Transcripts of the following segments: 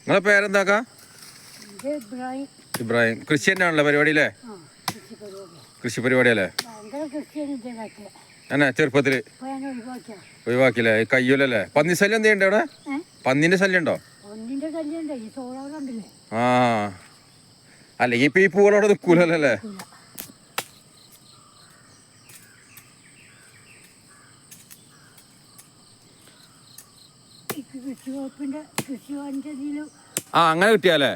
നിങ്ങളെ പേരെന്താക്കാ? ഇബ്രാഹിം. ഇബ്രാഹിം. കൃഷി പരിപാടി അല്ലേ കൃഷി പരിപാടി അല്ലേ എന്നാ ചെറുപ്പത്തിൽ? ഒഴിവാക്കില്ലേ കയ്യൂലല്ലേ? പന്നി ശല്യം എന്ത് ചെയ്യണ്ടേ അവിടെ? പന്നിന്റെ ശല്യം ഉണ്ടോ? ആ. അല്ലെങ്കിൽ ഇപ്പൊ ഈ പൂകളോടെ നിൽക്കൂലല്ലോ അല്ലേ ഇല്ല. ഈ കൃഷി കൃഷി ആ അങ്ങനെ കിട്ടിയാലേ?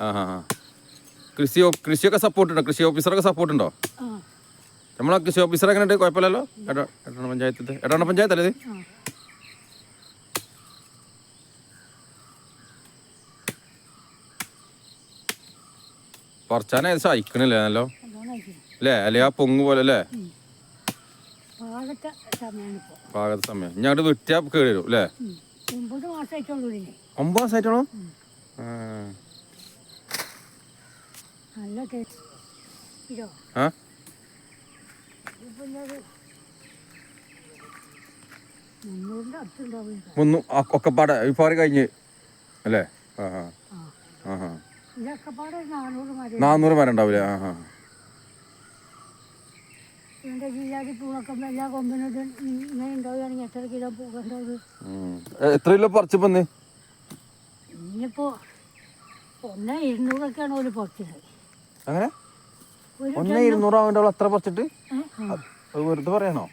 ആ ആ കൃഷി കൃഷിയൊക്കെ സപ്പോർട്ട് ഉണ്ടോ? കൃഷി ഓഫീസറൊക്കെ സപ്പോർട്ട് ഉണ്ടോ? നമ്മളെ കൃഷി ഓഫീസർ എങ്ങനെ ഉണ്ട് കുഴപ്പമില്ലല്ലോ? എട- പഞ്ചായത്ത് പഞ്ചായത്തിൽ പഞ്ചായത്ത് പഞ്ചായത്തല്ലേ ഇത്? ആ. പറിച്ചാൻ ഏകദേശം നല്ലോ? അല്ലേ അല്ലേ? ആ പൊങ്ങ് പോലെ അല്ലേ പാകത്തെ സമയം. ഇനി അങ്ങോട്ട് വിറ്റാ കേട് വരും അല്ലേ ഒമ്പത് മാസമായിട്ടുള്ളൂ ഒമ്പത് നല്ല ടേസ്റ്റ് ഇതോ. ആ? ഇതിപ്പോൾ ഒരു മുന്നൂറിന്റെ അടുത്തുണ്ടാവും മുന്നു ഒക്കെ പാടെ ഈ പാറി കഴിഞ്ഞ്. അല്ലേ? ആ ആ. ആ. നാന്നൂറ് മരം ഉണ്ടാവില്ലേ ആ ആ. ഇതിന്റെ കീഴാതി പൂളൊക്കെ എല്ലാ കൊമ്പിനും ഇത് ഇങ്ങനെ ഉണ്ടാവുകയാണെങ്കിൽ എത്ര കിലോ എത്ര പറിച്ചു പന്ന് ഇനിയിപ്പോൾ ഒന്ന് ഇരുന്നൂറൊക്കെയാണ് ഒരു പൊറച്ചത്. അങ്ങനെ ഒരു ഒന്നേ ഇരുന്നൂറാവേണ്ട അത്ര പറിച്ചിട്ട്? അത് വെറുതെ പറയണോ?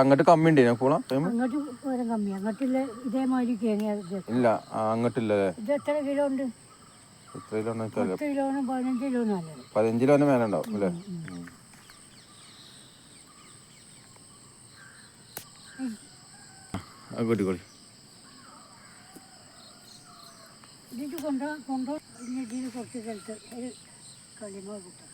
അങ്ങോട്ട് കമ്മി ഉണ്ട് പൂള അങ്ങോട്ട് വരാൻ കമ്മി അങ്ങോട്ടില്ല ഇതേമാതിരി ഇല്ല അങ്ങോട്ടില്ല ഇത് എത്ര കിലോ ഉണ്ട്? പത്ത് കിലോനും പതിനഞ്ച് കിലോനും അല്ലേ? പതിനഞ്ച് കിലോന് മേലെ ഉണ്ടാവും അല്ലേ കൂട്ടിക്കോളി ഇതിട്ട് കൊണ്ടോ കൊണ്ടോ കുറച്ച് സ്ഥലത്ത് ഒരു കളിമ കിട്ടും.